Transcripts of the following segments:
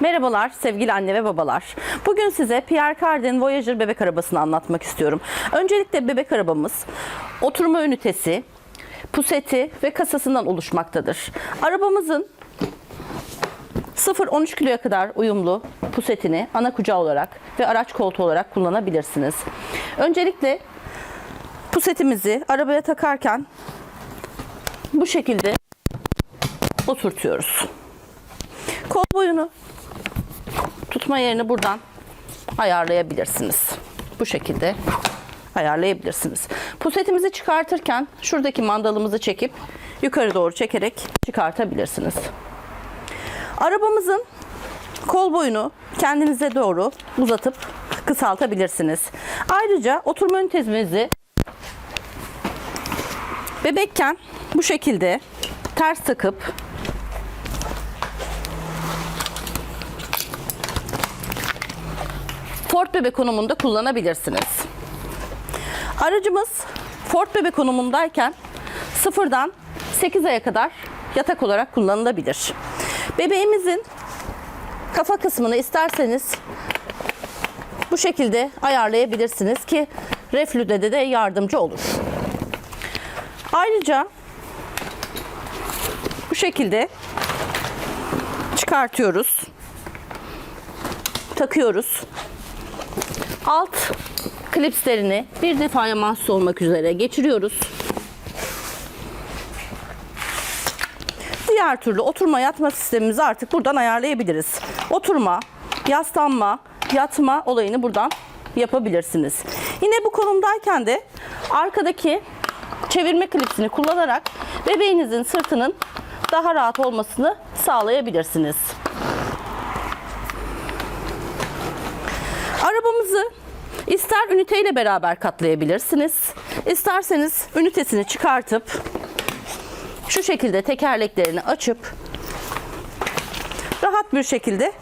Merhabalar sevgili anne ve babalar. Bugün size Pierre Cardin Voyager bebek arabasını anlatmak istiyorum. Öncelikle bebek arabamız oturma ünitesi, puseti ve kasasından oluşmaktadır. Arabamızın 0-13 kiloya kadar uyumlu pusetini ana kucağı olarak ve araç koltuğu olarak kullanabilirsiniz. Öncelikle pusetimizi arabaya takarken bu şekilde oturtuyoruz. Kol boyunu tutma yerini buradan ayarlayabilirsiniz. Bu şekilde ayarlayabilirsiniz. Pusetimizi çıkartırken şuradaki mandalımızı çekip yukarı doğru çekerek çıkartabilirsiniz. Arabamızın kol boyunu kendinize doğru uzatıp kısaltabilirsiniz. Ayrıca oturma ünitemizi bebekken bu şekilde ters takıp Ford bebek konumunda kullanabilirsiniz. Aracımız Ford bebek konumundayken sıfırdan 8 aya kadar yatak olarak kullanılabilir. Bebeğimizin kafa kısmını isterseniz bu şekilde ayarlayabilirsiniz ki reflüde de yardımcı olur. Ayrıca bu şekilde çıkartıyoruz. Takıyoruz. Alt klipslerini bir defaya mahsus olmak üzere geçiriyoruz. Diğer türlü oturma yatma sistemimizi artık buradan ayarlayabiliriz. Oturma, yaslanma, yatma olayını buradan yapabilirsiniz. Yine bu konumdayken de arkadaki çevirme klipsini kullanarak bebeğinizin sırtının daha rahat olmasını sağlayabilirsiniz. Arabamızı ister üniteyle beraber katlayabilirsiniz. isterseniz ünitesini çıkartıp şu şekilde tekerleklerini açıp rahat bir şekilde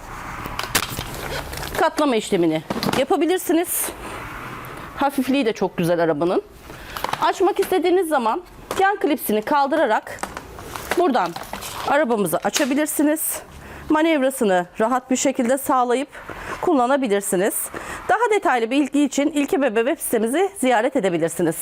katlama işlemini yapabilirsiniz. Hafifliği de çok güzel arabanın. Açmak istediğiniz zaman yan klipsini kaldırarak buradan arabamızı açabilirsiniz. Manevrasını rahat bir şekilde sağlayıp kullanabilirsiniz. Daha detaylı bilgi için İlke Bebe web sitemizi ziyaret edebilirsiniz.